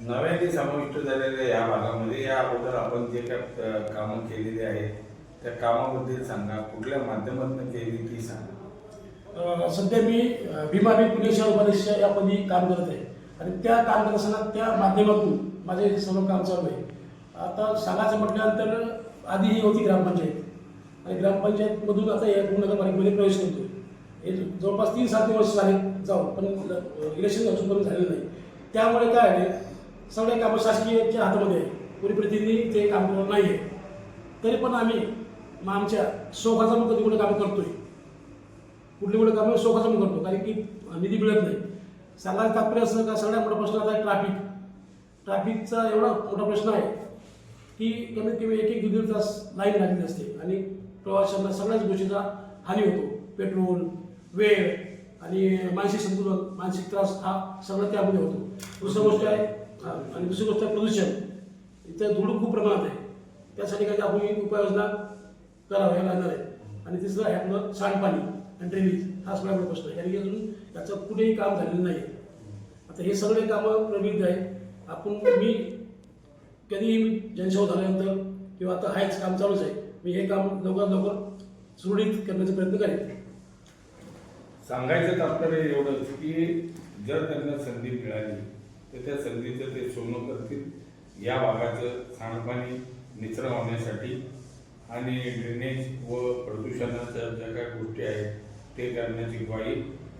नव्याने समाविष्ट झालेल्या या भागामध्ये या अगोदर आपण जे काय कामं केलेली आहेत त्या कामाबद्दल सांगा. कुठल्या माध्यमातून केली ती सांगा. सध्या मी भीमा बी पुणे शहर उपाध्यक्ष या पदी काम करत आहे. आणि त्या काम करत असताना त्या माध्यमातून माझे सर्व काम चालू आहे. आता सांगायचं म्हटल्यानंतर आधी ही होती ग्रामपंचायत. आणि ग्रामपंचायतमधून आता या नगरपालिकेमध्ये प्रवेश करतो हे जवळपास तीन सात वर्ष झाले जाऊ पण इलेक्शन अजूनपर्यंत झालेलं नाही. त्यामुळे काय आहे सगळे कामं शासकीयच्या हातामध्ये आहे कोणी प्रतिनिधी ते काम करत नाही आहे तरी पण आम्ही मग आमच्या शोकाचा मग कधी कुठे कामं करतोय. कुठली कुठे कामं शोकाचं मग करतो कारण की निधी मिळत नाही. सांगायचं तात्पर्य असं का सगळ्यात मोठा प्रश्न आता आहे ट्रॅफिक ट्रॅफिकचा एवढा मोठा प्रश्न आहे की कमीत कमी एक एक दीड दीड तास लाईन लागली असते आणि प्रवाशांना सगळ्याच गोष्टीचा हानी होतो. पेट्रोल वेळ आणि मानसिक संतुलन मानसिक त्रास हा सगळं त्यामध्ये होतो. दुसरी गोष्ट आहे आणि दुसरी गोष्ट आहे प्रदूषण. इथं धूळ खूप प्रमाणात आहे. त्यासाठी काही आपण उपाययोजना कराव्या लागणार आहे. आणि तिसरं आहे आपलं सांडपाणी आणि ड्रेनेज हा सगळ्या प्रश्न आहे. कारण अजून याचं कुठेही काम झालेलं नाही आता हे सगळे कामं प्रविध आहे आपण मी कधीही मी जनसेवा झाल्यानंतर किंवा आता हायच काम चालूच आहे. मी हे काम लवकरात लवकर सुरळीत करण्याचा प्रयत्न करेन. सांगायचं तात्पर्य एवढंच की जर त्यांना संधी मिळाली तर त्या संधीचं ते सोनं करतील. या भागाचं सांडपाणी निचरा होण्यासाठी आणि ड्रेनेज व प्रदूषणाच्या ज्या काही गोष्टी आहेत ते करण्याची ग्वाही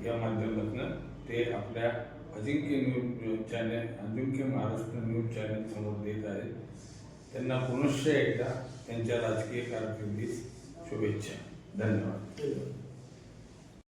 या माध्यमातून ते आपल्या Ajinkya news channel Ajinkya Maharashtra news channel समोर देत आहेत. त्यांना पुनश्च एकदा त्यांच्या राजकीय कारकिर्दीस शुभेच्छा. धन्यवाद धन्यवाद.